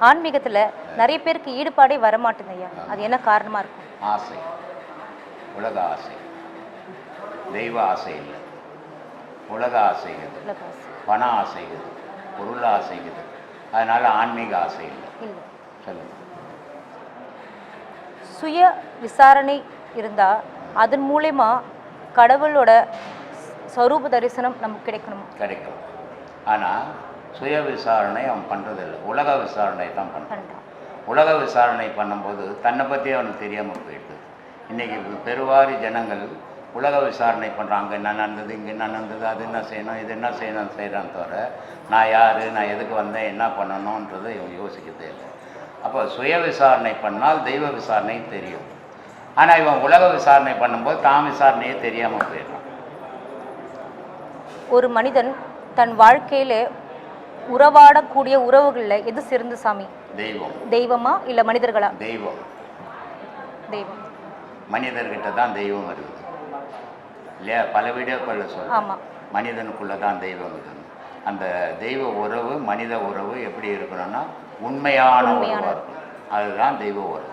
ஆன்மீகத்துல நிறைய பேருக்கு ஈடுபாடே வரமாட்டேங்குது ஐயா. அது என்ன காரணமா இருக்கும்? ஆசை. உலக ஆசை. தெய்வ ஆசை இல்லை. உலக ஆசைகள் உலக ஆசை. பண ஆசைகள் பொருள் ஆசைகள் அதனால ஆன்மீக ஆசை இல்லை. இல்ல. சொல்லுங்க. சுய விசாரணை இருந்தா அதன் மூலயமா கடவுளோட ஸ்வரூப தரிசனம் நமக்கு கிடைக்கணும்? கிடைக்கும். ஆனால் சுய விசாரணை அவன் பண்ணுறதில்ல உலக விசாரணை தான் பண்ணுறான் உலக விசாரணை பண்ணும்போது தன்னை பற்றி அவனுக்கு தெரியாமல் போயிடுது. இன்றைக்கி பெருவாரி ஜனங்கள் உலக விசாரணை பண்ணுறாங்க என்ன நடந்தது இங்கே என்ன நடந்தது அது என்ன செய்யணும் இது என்ன செய்யணும் செய்கிறான் தவிர நான் யார் நான் எதுக்கு வந்தேன் என்ன பண்ணணுன்றதை இவன் யோசிக்கிறதே இல்லை. அப்போ சுய விசாரணை பண்ணால் தெய்வ விசாரணை தெரியும். ஆனால் இவன் உலக விசாரணை பண்ணும்போது தான் விசாரணையே தெரியாமல் போயிடுறான். ஒரு மனிதன் தன் வாழ்க்கையில உறவாடக்கூடிய உறவுகள்ல எது சிறந்த சாமி? தெய்வம். தெய்வமா இல்ல மனிதர்களா? தெய்வம். தெய்வம். மனிதர்கிட்ட தான் தெய்வம் இருக்குது இல்லையா? பல வீடியோக்களில் சொல்ல ஆமா. மனிதனுக்குள்ளே தான் தெய்வம் இருக்குது அந்த தெய்வ உறவு மனித உறவு எப்படி இருக்கணும்னா உண்மையான. உறவாக இருக்கும் அதுதான் தெய்வ உறவு.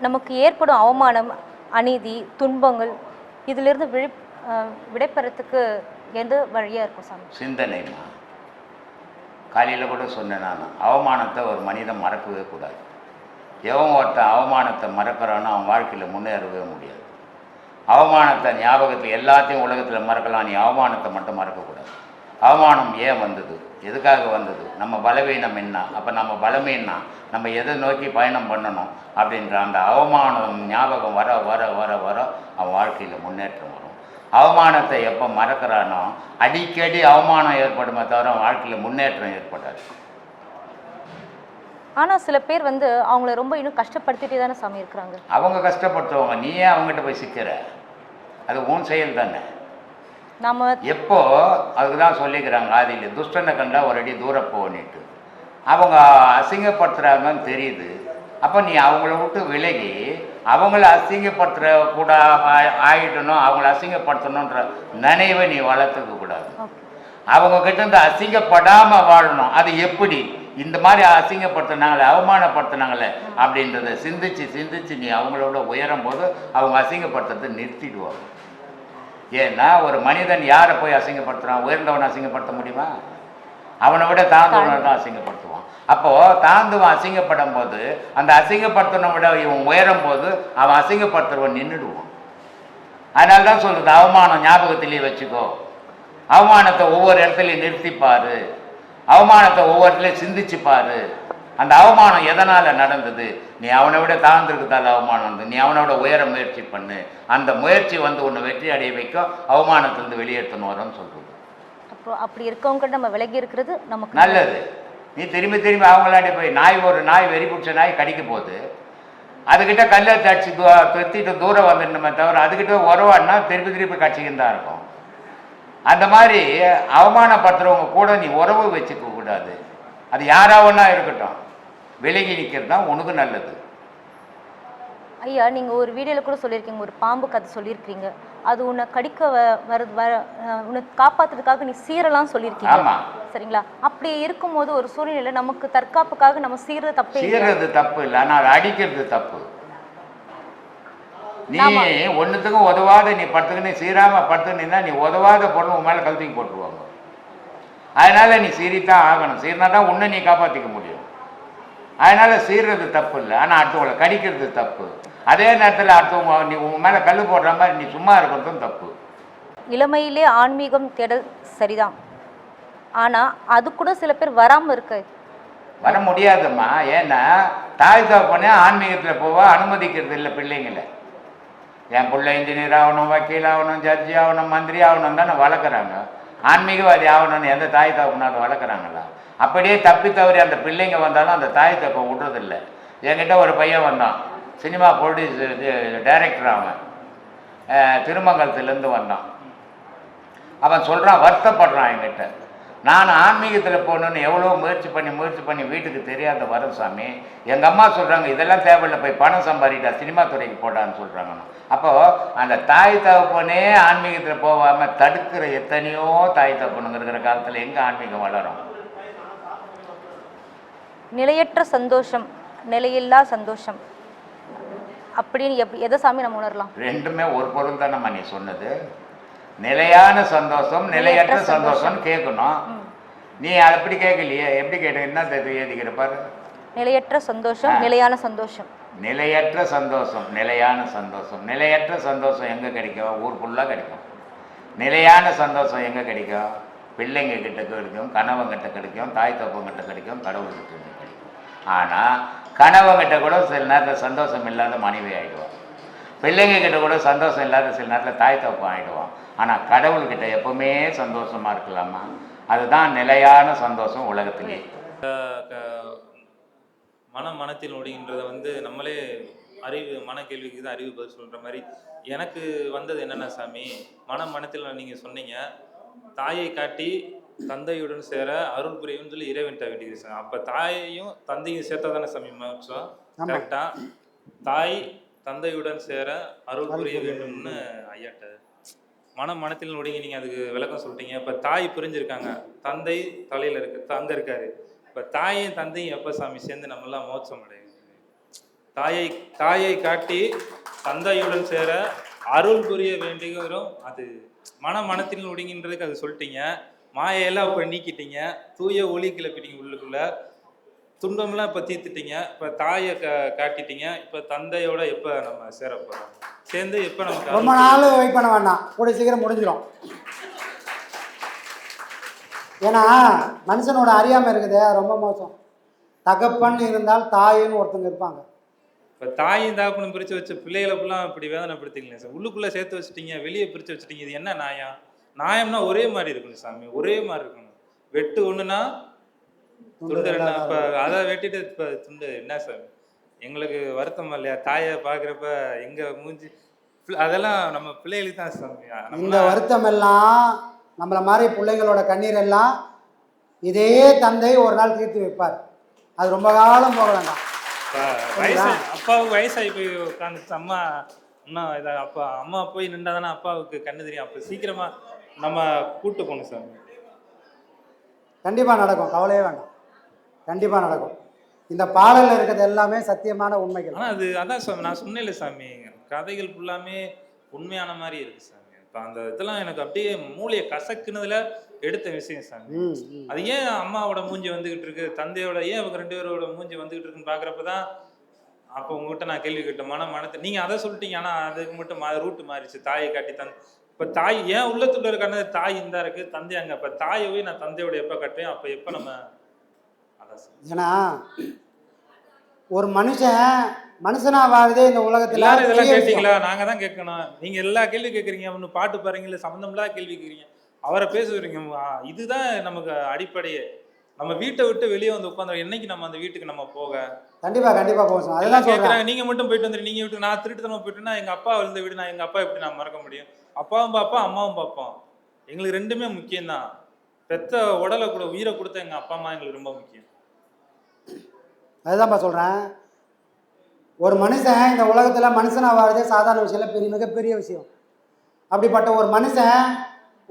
நமக்கு ஏற்படும் அவமானம் அநீதி துன்பங்கள் இதிலிருந்து விழி விடைபெறத்துக்கு எந்த வழியா இருக்கும் சாமி? சிந்தனைமா காலையில் கூட சொன்னேன் நான். அவமானத்தை ஒரு மனிதன் மறக்கவே கூடாது. எவன் ஒருத்தன் அவமானத்தை மறக்கிறானோ அவன் வாழ்க்கையில் முன்னேறவே முடியாது. அவமானத்தை ஞாபகத்தில் எல்லாத்தையும் உலகத்தில் மறக்கலாம். நீ அவமானத்தை மட்டும் மறக்கக்கூடாது. அவமானம் ஏன் வந்தது? எதுக்காக வந்தது? நம்ம பலவீனம் என்ன? அப்போ நம்ம பலமீனா நம்ம எதை நோக்கி பயணம் பண்ணணும்? அப்படின்ற அந்த அவமானம் ஞாபகம் வர வர வர வர அவன் வாழ்க்கையில் முன்னேற்றம் வரும். அவமானத்தை எப்போ மறக்கிறானோ அடிக்கடி அவமானம் ஏற்படுமே தவிர வாழ்க்கையில் முன்னேற்றம் ஏற்படாது. ஆனா சில பேர் வந்து அவங்கள ரொம்ப இன்னும் கஷ்டப்படுத்திட்டே தானே சாமி இருக்கிறாங்க. அவங்க கஷ்டப்படுத்துவாங்க. நீ ஏன் அவங்ககிட்ட போய் சிக்கிற? அது உன் செயல் தானே. நாம எப்போ அதுக்கு தான் சொல்லிக்கிறாங்க ஆதியில் துஷ்டனை கண்டா ஒரு அடி தூரம் போனிட்டு அவங்க அசிங்கப்படுத்துகிறாங்கன்னு தெரியுது. அப்போ நீ அவங்கள விட்டு விலகி அவங்கள அசிங்கப்படுத்துகிற கூட ஆ- ஆயிடணும் அவங்கள அசிங்கப்படுத்தணுன்ற நினைவை நீ வளர்த்துக்க கூடாது. அவங்க கிட்ட இருந்து அசிங்கப்படாம வாழணும். அது எப்படி? இந்த மாதிரி அசிங்கப்படுத்தினாங்களே அவமானப்படுத்தினாங்களே அப்படின்றத சிந்திச்சு சிந்திச்சு நீ அவங்களோட உயரும் போது அவங்க அசிங்கப்படுத்துறதை நிறுத்திடுவாங்க. ஏன்னா ஒரு மனிதன் யாரை போய் அசிங்கப்படுத்துறான்? உயர்ந்தவனை அசிங்கப்படுத்த முடியுமா? அவனை விட தாழ்ந்தவனை தான் அசிங்கப்படுத்துவான். அப்போ தாழ்ந்தவன் அசிங்கப்படும் போது அந்த அசிங்கப்படுத்தின விட இவன் உயரும் போது அவன் அசிங்கப்படுத்துறவன் நின்றுடுவான் அதனால தான் சொல்றது அவமானம் ஞாபகத்திலேயே வச்சுக்கோ. அவமானத்தை ஒவ்வொரு இடத்துலையும் நிறுத்திப்பாரு. அவமானத்தை ஒவ்வொரு இடத்துலையும் சிந்திச்சு பாரு அந்த அவமானம் எதனால நடந்தது? நீ அவனை விட தாழ்ந்திருக்கதால அவமானம் வந்து நீ அவனோட உயர முயற்சி பண்ணு. அந்த முயற்சி வந்து உன்னை வெற்றி அடைய வைக்கும். அவமானத்திலிருந்து வெளியேற்றணும் வரும்னு சொல்றது. ஸோ அப்படி இருக்கவங்க நம்ம விலகி இருக்கிறது நமக்கு நல்லது. நீ திரும்பி திரும்பி அவங்களாண்டி போய் நாய் ஒரு நாய் வெறி பிடிச்ச நாய் கடிக்க போகுது. அதுக்கிட்ட கல்லை தச்சு தூ தூரம் வந்துடணுமே தவிர அதுக்கிட்ட உறவாடினா திருப்பி திருப்பி கட்சிக்கின்னு தான் இருக்கும். அந்த மாதிரி அவமானப்படுத்துறவங்க கூட நீ உறவு வச்சுக்க கூடாது. அது யாராவன்னா ஒன்றா இருக்கட்டும். விலகி நிற்கிறது தான் உனக்கு நல்லது. ஐயா நீங்க ஒரு வீடியோல கூட சொல்லியிருக்கீங்க ஒரு பாம்பு கதை சொல்லியிருக்கீங்க. அது உன்னை கடிக்க வர வர உன்னை காப்பாத்துறதுக்காக நீ சீரலாம் சொல்லியிருக்கீங்க. சரிங்களா? அப்படி இருக்கும்போது ஒரு சூழ்நிலை நமக்கு தற்காப்புக்காக நம்ம சீரது தப்பே? சீர்றது தப்பு இல்லை. ஆனால் அடிக்கிறது தப்பு. நீ. ஒன்றுத்துக்கும் உதவாத நீ படுத்துக்கின்னு சீராம படுத்துக்கினா நீ உதவாத பொருள் உன் மேலே கழுத்துக்கு போட்டுருவாங்க. அதனால நீ சீறித்தான் ஆகணும். சீர்னா தான் உன்னை நீ காப்பாற்றிக்க முடியும். அதனால சீர்றது தப்பு இல்லை. ஆனால் அடுத்தவங்களை கடிக்கிறது தப்பு. அதே நேரத்தில் அடுத்தவங்க நீ உன் மேலே கல் போடுற மாதிரி நீ சும்மா இருக்கிறதும் தப்பு. இளமையிலே ஆன்மீகம் தேடல் சரிதான். ஆனா அது கூட சில பேர் வராம இருக்கு. வர முடியாதும்மா. ஏன்னா தாய் தகப்பனே ஆன்மீகத்தில் போவா அனுமதிக்கிறது இல்லை பிள்ளைங்களை. என் பிள்ளை இன்ஜினியர் ஆகணும் வக்கீல் ஆகணும் ஜட்ஜி ஆகணும் மந்திரி ஆகணும் தானே வளர்க்குறாங்க. ஆன்மீகவாதி ஆகணும்னு எந்த தாய் தகப்பனாலும் வளர்க்குறாங்களா? அப்படியே தப்பி தவறி அந்த பிள்ளைங்க வந்தாலும் அந்த தாய் தகப்பன் விடுறதில்ல. என்கிட்ட ஒரு பையன் வந்தான். சினிமா ப்ரொடியூசர் இது டைரக்டர் அவன். திருமங்கலத்துலேருந்து வந்தான். அவன் சொல்கிறான் வருத்தப்படுறான் என்கிட்ட. நான் ஆன்மீகத்தில் போகணுன்னு எவ்வளோ முயற்சி பண்ணி முயற்சி பண்ணி வீட்டுக்கு தெரியாத வரும் சாமி. எங்கள் அம்மா சொல்கிறாங்க இதெல்லாம் தேவையில்லை போய் பணம் சம்பாதிட்டா சினிமா துறைக்கு போடான்னு சொல்கிறாங்க அப்போது அந்த தாய் தகப்பனே ஆன்மீகத்தில் போகாமல் தடுக்கிற எத்தனையோ தாய் தகப்பனுங்க இருக்கிற காலத்தில் எங்கே ஆன்மீகம் வளரும்? நிலையற்ற சந்தோஷம் நிலையில்லா சந்தோஷம். அப்படின்னு எப் எதை சாமி நம்ம உணரலாம்? ரெண்டுமே ஒரு பொருள் தானம்மா நீ சொன்னது. நிலையான சந்தோஷம் நிலையற்ற சந்தோஷம்னு கேட்கணும். நீ அப்படி கேட்கலையே? எப்படி கேட்ட என்ன எழுதிக்கிற பாரு. நிலையற்ற சந்தோஷம். நிலையான சந்தோஷம். நிலையற்ற சந்தோஷம் நிலையான சந்தோஷம். நிலையற்ற சந்தோஷம் எங்கே கிடைக்கும்? ஊர் ஃபுல்லாக கிடைக்கும். நிலையான சந்தோஷம் எங்கே கிடைக்கும்? பிள்ளைங்க கிட்ட கிடைக்கும் கணவங்கிட்ட கிடைக்கும் தாய் தப்பங்கிட்ட கிடைக்கும் கடவுள்கிட்ட கிடைக்கும் ஆனால் கணவங்கிட்ட கூட சில நேரத்தில் சந்தோஷம் இல்லாத மனைவி ஆகிடுவான் பிள்ளைங்க கிட்ட கூட சந்தோஷம் இல்லாத சில நேரத்தில் தாய் தப்பம் ஆகிடுவான் ஆனால் கடவுள்கிட்ட எப்பவுமே சந்தோஷமா இருக்கலாமா? அதுதான் நிலையான சந்தோஷம் உலகத்திலே. மனம் மனத்தில் ஒடுகின்றத வந்து நம்மளே அறிவு மன கேள்விக்கு தான் அறிவு பதில் சொல்கிற மாதிரி எனக்கு வந்தது என்னென்ன சாமி மனம் மனத்தில் நீங்கள் சொன்னீங்க தாயை காட்டி தந்தையுடன் சேர அருள் புரியும்னு சொல்லி இறைவன்ட்ட வேண்டியது சார். அப்போ தாயையும் தந்தையும் சேர்த்தா தானே சாமி மோட்சம். கரெக்டா தாய் தந்தையுடன் சேர அருள் புரிய வேண்டும்னு ஐயாட்ட மனம் மனத்தில் ஒடுங்கி நீங்கள் அதுக்கு விளக்கம் சொல்லிட்டீங்க. இப்போ தாய் புரிஞ்சிருக்காங்க. தந்தை தலையில் இருக்கு தந்தை இருக்காரு. இப்போ தாயும் தந்தையும் எப்போ சாமி சேர்ந்து நம்மளாம் மோட்சம் அடையும் தாயை தாயை காட்டி தந்தையுடன் சேர அருள் புரிய வேண்டுகிறோம். அது மன மனத்தில் ஒடுங்கின்றதுக்கு அது சொல்லிட்டீங்க. மாயையெல்லாம் இப்போ நீக்கிட்டீங்க தூய ஒளி கிளப்பிட்டீங்க உள்ளுக்குள்ள. துன்பம்லாம் இப்போ தீர்த்துட்டீங்க இப்போ தாயை கா காட்டிட்டீங்க இப்போ தந்தையோட எப்போ நம்ம சேர போகிறோம் சேர்ந்து எப்போ நமக்கு ரொம்ப நாள் வெயிட் பண்ண வேண்டாம். கூடிய சீக்கிரம் முடிஞ்சிடும் ஏன்னா மனுஷனோட அறியாமை இருக்குதே ரொம்ப மோசம். தகப்பன் இருந்தால் தாயின்னு ஒருத்தங்க இருப்பாங்க. இப்போ தாயும் தாப்பனும் பிரித்து வச்ச பிள்ளைகளை இப்படி வேதனைப்படுத்திக்கலாம் சார். உள்ளுக்குள்ளே சேர்த்து வச்சுட்டீங்க வெளியே பிரித்து வச்சுட்டீங்க இது என்ன நியாயம் நியாயம்னா ஒரே மாதிரி இருக்கணும் சாமி ஒரே மாதிரி இருக்கணும். வெட்டு ஒன்றுனா துண்டு இப்போ அதை வெட்டிட்டு இப்போ துண்டு என்ன சாமி? எங்களுக்கு வருத்தம் இல்லையா? தாயை பார்க்குறப்ப எங்கள் மூஞ்சி அதெல்லாம் நம்ம பிள்ளைகளுக்கு தான் சாமி. இந்த வருத்தம் எல்லாம் நம்மள மாதிரி பிள்ளைங்களோட கண்ணீர் எல்லாம் இதே தந்தை ஒரு நாள் தீர்த்து வைப்பார். அது ரொம்ப காலம் போக வேண்டாம் இப்ப வயசு அப்பாவுக்கு வயசாகி போய் உட்காந்துச்சு அம்மா இன்னும் இதை அப்பா அம்மா போய் நின்றா தானே அப்பாவுக்கு கண்ணு தெரியும். அப்போ சீக்கிரமா நம்ம கூட்டு போகணும் சாமி கண்டிப்பாக நடக்கும். கவலையே வேண்டாம். கண்டிப்பாக நடக்கும். இந்த பாடலில் இருக்கிறது எல்லாமே சத்தியமான உண்மைகள். ஆனா அது அதான் சாமி நான் சொன்னேன்ல சாமி கதைகள் ஃபுல்லாமே உண்மையான மாதிரி இருக்கு சாமி. இப்போ அந்த இதெல்லாம் எனக்கு அப்படியே மூளையை கசக்குனதுல எடுத்த விஷயம் சாமி. அது ஏன் அம்மாவோட மூஞ்சி வந்துகிட்டு இருக்கு? தந்தையோட ஏன் அவங்க ரெண்டு பேரோட மூஞ்சி வந்துகிட்டு இருக்குன்னு பாக்குறப்ப தான் அப்போ உங்ககிட்ட நான் கேள்வி கேட்டேன். மன மனத்தை நீங்க அதை சொல்லிட்டீங்க ஆனா அதுக்கு மட்டும் மா ரூட் மாறிச்சு தாயை காட்டி தந் இப்ப தாய் ஏன் உள்ளத்துக்குள்ள இருக்கானது தாய் இந்த இருக்கு தந்தை அங்க. அப்ப தாயை போய் நான் தந்தையோட எப்ப கட்டுவேன்? அப்ப எப்ப நம்ம. ஏன்னா ஒரு மனுஷன் மனுஷனா வாழ்தே இந்த உலகத்துல எல்லாரும் இதெல்லாம். கேட்டீங்களா? நாங்க தான் கேட்கணும். நீங்க எல்லா கேள்வி கேட்குறீங்க ஒன்று பாட்டு பாருங்க இல்லை சம்மந்தமில்லாத கேள்வி கேட்குறீங்க அவரை பேச விடுறீங்க ஆ, இதுதான் நமக்கு அடிப்படையே. நம்ம வீட்டை விட்டு வெளியே வந்து உட்காந்து என்னைக்கு நம்ம அந்த வீட்டுக்கு நம்ம போக? கண்டிப்பா கண்டிப்பா போகும் அதெல்லாம் கேட்குறாங்க நீங்க மட்டும் போயிட்டு வந்துரு. நீங்க விட்டு நான் திருட்டுத்தனமா போயிட்டுனா எங்க அப்பா இருந்த வீடு நான் எங்க அப்பா எப்படி நான் மறக்க முடியும்? அப்பாவும் பார்ப்போம் அம்மாவும் பார்ப்போம் எங்களுக்கு ரெண்டுமே முக்கியம்தான். பெத்த உடலை கூட உயிரை கொடுத்த எங்கள் அப்பா அம்மா எங்களுக்கு ரொம்ப முக்கியம். அதுதான்ப்பா சொல்கிறேன் ஒரு மனுஷன் இந்த உலகத்தில் மனுஷனாக வாழ்றதே சாதாரண விஷயம் இல்லை பெரிய மிகப்பெரிய விஷயம். அப்படிப்பட்ட ஒரு மனுஷன்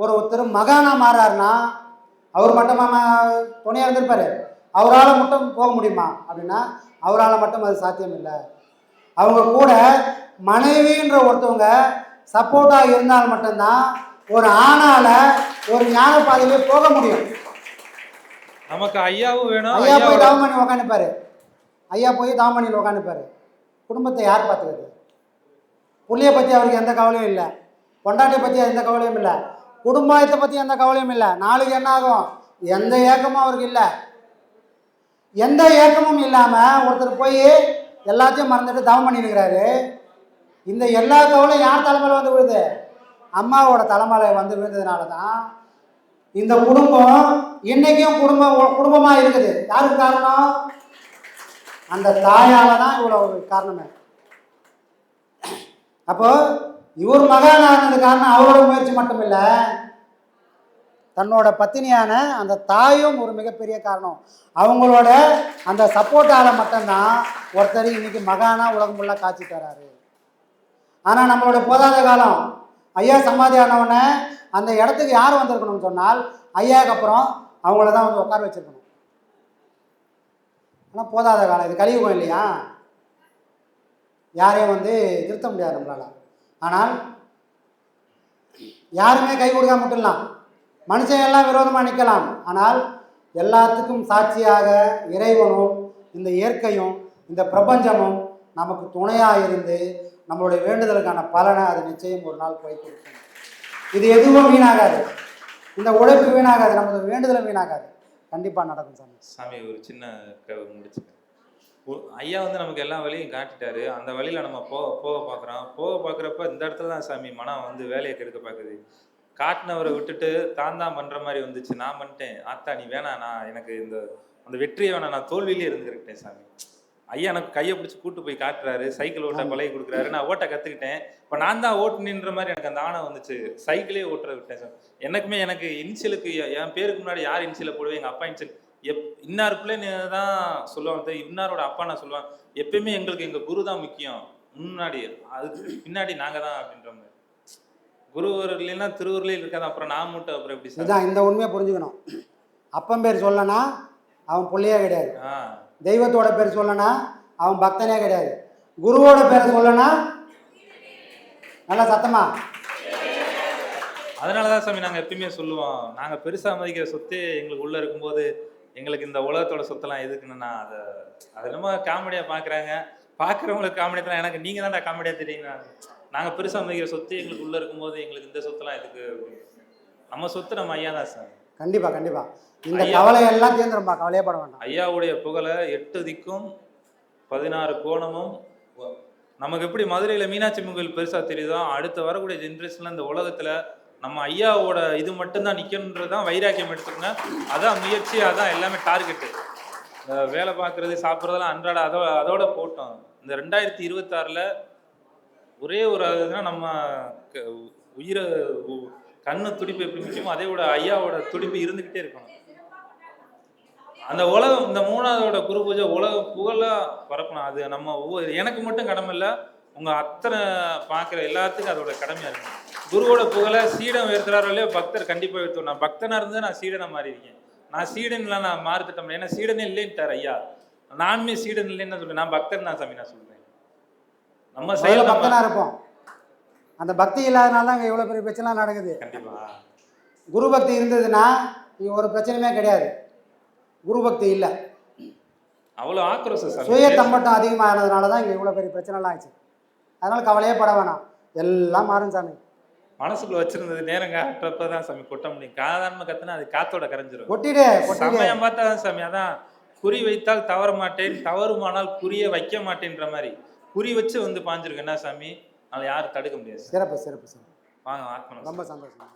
ஒரு ஒருத்தர் மகானாக மாறாருன்னா அவர் மட்டும் துணையாக இருந்திருப்பார். அவரால் மட்டும் போக முடியுமா? அப்படின்னா அவரால் மட்டும் அது சாத்தியம் இல்லை அவங்க கூட மனைவின்ற ஒருத்தவங்க சப்போர்ட்டாக இருந்தால் மட்டும்தான் ஒரு ஆணால ஒரு ஞான பாதையிலே போக முடியும். நமக்கு ஐயாவும் வேணும் ஐயா போய் தவம் பண்ணி உக்காந்துப்பாரு. ஐயா போய் தவம் பண்ணி உக்காந்துப்பாரு. குடும்பத்தை யார் பார்த்துக்கிறது புள்ளைய பற்றி அவருக்கு எந்த கவலையும் இல்லை. பொண்டாட்டியை பற்றி எந்த கவலையும் இல்லை. குடும்பத்தை பற்றி எந்த கவலையும் இல்லை. நாளைக்கு என்ன ஆகும்? எந்த ஏக்கமும் அவருக்கு இல்லை. எந்த ஏக்கமும் இல்லாமல் ஒருத்தர் போய் எல்லாத்தையும் மறந்துட்டு தவம் பண்ணிருக்கிறாரு இந்த எல்லா கவலையும் யார் தலைமையில் வந்து விழுது? அம்மாவோட தலைமையில் வந்து விழுந்ததுனால தான் இந்த குடும்பம் இன்னைக்கும் குடும்பம் குடும்பமாக இருக்குது. யாருக்கு காரணம்? அந்த தாயால் தான் இவ்வளோ காரணமே. அப்போ இவர் மகானாக ஆனது காரணம் அவரோட முயற்சி மட்டும் இல்லை தன்னோட பத்தினியான அந்த தாயும் ஒரு மிகப்பெரிய காரணம். அவங்களோட அந்த சப்போர்ட்டால் மட்டும்தான் ஒருத்தர் இன்னைக்கு மகானாக உலகம் ஃபுல்லாக காட்சி தராரு ஆனால் நம்மளோட போதாத காலம். ஐயா சமாதி ஆனவுடனே அந்த இடத்துக்கு யார் வந்திருக்கணும்னு சொன்னால் ஐயாவுக்கு அப்புறம் அவங்கள தான் வந்து உட்கார வச்சிருக்கணும். ஆனால் போதாத காலம். இது கலியுகம் இல்லையா? யாரையும் வந்து திருத்த முடியாது நம்மளால. ஆனால் யாருமே கை கொடுக்காம விட்டுடலாம். மனுஷன் எல்லாம் விரோதமாக நிற்கலாம். ஆனால் எல்லாத்துக்கும் சாட்சியாக இறைவனும் இந்த இயற்கையும் இந்த பிரபஞ்சமும் நமக்கு துணையாக இருந்து நம்மளுடைய வேண்டுதலுக்கான பலனை அது நிச்சயம் ஒரு நாள் போய் கொடுக்கும் இது எதுவும் வீணாகாது. இந்த உழைப்பு வீணாகாது. நமது வேண்டுதலும் வீணாகாது. கண்டிப்பாக நடக்கும் சாமி. சாமி ஒரு சின்ன க- ஐயா வந்து நமக்கு எல்லா வழியும் காட்டிட்டாரு. அந்த வழியில் நம்ம போக போக பார்க்குறோம். போக பார்க்குறப்ப இந்த இடத்துல தான் சாமி மனம் வந்து வேலையை கெடுக்க பார்க்குது. காட்டினவரை விட்டுட்டு தான் தான் பண்ணுற மாதிரி வந்துச்சு. நான் பண்ணிட்டேன். ஆத்தா நீ வேணா நான் எனக்கு இந்த அந்த வெற்றியை வேணாம். நான் தோல்வியிலே இருந்துருக்கிட்டேன் சாமி. ஐயா எனக்கு கையை பிடிச்சி கூட்டு போய் காட்டுறாரு சைக்கிள் ஓட்ட பழகி கொடுக்குறாரு. நான் ஓட்ட கத்துக்கிட்டேன். இப்போ நான் தான் ஓட்டுனின்ற மாதிரி எனக்கு அந்த ஆணை வந்துச்சு. சைக்கிளே ஓட்டுற விட்டேன் சார். எனக்குமே எனக்கு இனிஷியலுக்கு என் பேருக்கு முன்னாடி யார் இனிஷியலை போடுவேன்? எங்கள் அப்பா இனிஷியல் எப் இன்னார் பிள்ளைன்னு தான் சொல்லுவாங்க இன்னாரோட அப்பா நான் சொல்லுவேன். எப்பயுமே எங்களுக்கு எங்கள் குரு தான் முக்கியம். முன்னாடி அதுக்கு பின்னாடி நாங்கள் தான் அப்படின்ற மாதிரி. குருவர் இல்லைன்னா திருவருளே இருக்காது. அப்புறம் நான் மட்டும் அப்புறம் எப்படி சார்? இந்த உண்மையை புரிஞ்சுக்கணும். அப்பன் பேர் சொல்லனா அவன் பிள்ளையே கிடையாது. தெய்வத்தோட பேர் சொல்லனா அவன் பக்தனே கிடையாது. குருவோட பேர் சொல்லனா நல்லா சத்தமா? அதனால தான் சாமி நாங்கள் எப்பயுமே சொல்லுவோம். நாங்கள் பெருசாக மதிக்கிற சொத்து எங்களுக்கு உள்ளே இருக்கும்போது எங்களுக்கு இந்த உலகத்தோட சொத்தெல்லாம் எதுக்குன்னு அதை அது என்னமோ காமெடியாக பார்க்குறாங்க பார்க்குறவங்களுக்கு காமெடியாக தான். எனக்கு நீங்கள் தான்டா காமெடியாக தெரியுங்க நாங்கள் பெருசாக மதிக்கிற சொத்து எங்களுக்கு உள்ளே இருக்கும்போது எங்களுக்கு இந்த சொத்தெல்லாம் எதுக்கு. நம்ம சொத்து நம்ம ஐயா தான் சார் கண்டிப்பா கண்டிப்பா. இந்த. கவலையெல்லாம் தீர்ந்துரும்பா கவலையே பட வேண்டாம். ஐயாவுடைய புகழை எட்டு திக்கும் பதினாறு கோணமும் நமக்கு எப்படி மதுரையில் மீனாட்சி அம்மன் கோயில் பெருசாக தெரியுதோ அடுத்த வரக்கூடிய ஜென்ரேஷனில் இந்த உலகத்தில் நம்ம ஐயாவோட இது மட்டும்தான் நிற்கணுன்றது தான் வைராக்கியம் எடுத்துக்கோங்க. அதான் முயற்சி அதான் எல்லாமே டார்கெட்டு வேலை பார்க்குறது சாப்பிட்றதெல்லாம் அன்றாட அதோ அதோட போட்டோம். இந்த ரெண்டாயிரத்தி இருபத்தாறில் ஒரே ஒரு இதுனா நம்ம உயிரை கண்ணு துடிப்பு எப்படி நிற்குமோ அதே விட ஐயாவோட துடிப்பு இருந்துக்கிட்டே இருக்கணும். அந்த உலகம் இந்த மூணாவதோட குரு பூஜை உலக புகழா பரப்பணும். அது நம்ம ஒவ்வொரு எனக்கு மட்டும் கடமை இல்லை உங்க அத்தனை பார்க்குற எல்லாத்துக்கும் அதோட கடமையா இருக்கு. குருவோட புகழை சீடன் உயர்த்துறாரோ இல்லையோ பக்தர் கண்டிப்பா உயர்த்துவோம் நான் பக்தனா இருந்து நான் சீடனா மாறி இருக்கேன் நான் சீடன்ல நான் மாறுத்திட்டேன் ஏன்னா சீடனே இல்லைன்ட்டார் ஐயா. நானுமே சீடன் இல்லைன்னு சொல்றேன். நான் பக்தன் தான் சாமி நான் சொல்றேன். நம்ம செயல் நம்ம பக்தனா இருப்போம். அந்த பக்தி இல்லாதனால தான் இங்கே இவ்வளோ பெரிய பிரச்சனை நடக்குது. கண்டிப்பா. குரு பக்தி இருந்ததுன்னா இங்க ஒரு பிரச்சனையுமே கிடையாது. குரு பக்தி இல்லை. அவ்வளவு ஆக்ரோஷம் சுய சாமி தம்பட்டம் அதிகமானதுனால தான் இங்கே இவ்வளோ பெரிய பிரச்சனைலாம் ஆச்சு. அதனால கவலையே பட வேணாம். எல்லாம் மாறும் சாமி. மனசுக்குள்ள வச்சிருந்தது காட்டுறப்ப தான் சாமி. கொட்ட முடியும். சாதாரண கத்துனா அது காத்தோட கரைஞ்சிரும். கொட்டிடு சமயம் பார்த்தா தான் சாமி. அதான் குறி வைத்தால் தவற மாட்டேன் தவறுமானால் குறிய வைக்க மாட்டேன்ற மாதிரி. குறி வச்சு வந்து பாஞ்சிருக்கு என்ன சாமி? அதனால யாரும் தடுக்க முடியாது. சிறப்பு சிறப்பு சிறப்பு. வாங்க ஆத்மனம் ரொம்ப சந்தோஷம்.